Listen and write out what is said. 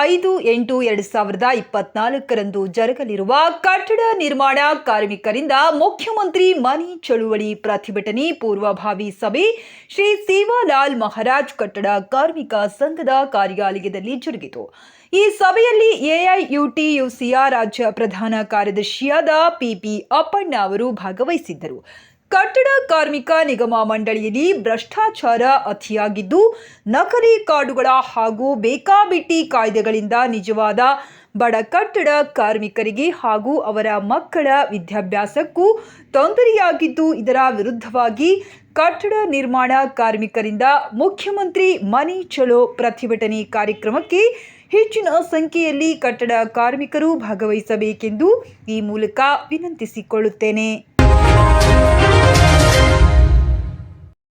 ಐದು ಎಂಟು ಎರಡು ಸಾವಿರದ ಇಪ್ಪತ್ನಾಲ್ಕರಂದು ಜರುಗಲಿರುವ ಕಟ್ಟಡ ನಿರ್ಮಾಣ ಕಾರ್ಮಿಕರಿಂದ ಮುಖ್ಯಮಂತ್ರಿ ಮನಿ ಚಳುವಳಿ ಪ್ರತಿಭಟನೆ ಪೂರ್ವಭಾವಿ ಸಭೆ ಶ್ರೀ ಸೇವಾಲಾಲ್ ಮಹಾರಾಜ್ ಕಟ್ಟಡ ಕಾರ್ಮಿಕ ಸಂಘದ ಕಾರ್ಯಾಲಯದಲ್ಲಿ ಜರುಗಿತು. ಈ ಸಭೆಯಲ್ಲಿ ಎಐಯುಟಿಯುಸಿಯ ರಾಜ್ಯ ಪ್ರಧಾನ ಕಾರ್ಯದರ್ಶಿಯಾದ ಪಿಪಿ ಅಪ್ಪಣ್ಣ ಅವರು ಭಾಗವಹಿಸಿದ್ದರು. ಕಟ್ಟಡ ಕಾರ್ಮಿಕ ನಿಗಮ ಮಂಡಳಿಯಲ್ಲಿ ಭ್ರಷ್ಟಾಚಾರ ಅತಿಯಾಗಿದ್ದು, ನಕಲಿ ಕಾರ್ಡುಗಳ ಹಾಗೂ ಬೇಕಾಬಿಟ್ಟಿ ಕಾಯ್ದೆಗಳಿಂದ ನಿಜವಾದ ಬಡ ಕಟ್ಟಡ ಕಾರ್ಮಿಕರಿಗೆ ಹಾಗೂ ಅವರ ಮಕ್ಕಳ ವಿದ್ಯಾಭ್ಯಾಸಕ್ಕೂ ತೊಂದರೆಯಾಗಿದ್ದು, ಇದರ ವಿರುದ್ಧವಾಗಿ ಕಟ್ಟಡ ನಿರ್ಮಾಣ ಕಾರ್ಮಿಕರಿಂದ ಮುಖ್ಯಮಂತ್ರಿ ಮನಿ ಚಲೋ ಪ್ರತಿಭಟನೆ ಕಾರ್ಯಕ್ರಮಕ್ಕೆ ಹೆಚ್ಚಿನ ಸಂಖ್ಯೆಯಲ್ಲಿ ಕಟ್ಟಡ ಕಾರ್ಮಿಕರು ಭಾಗವಹಿಸಬೇಕೆಂದು ಈ ಮೂಲಕ ವಿನಂತಿಸಿಕೊಳ್ಳುತ್ತೇನೆ.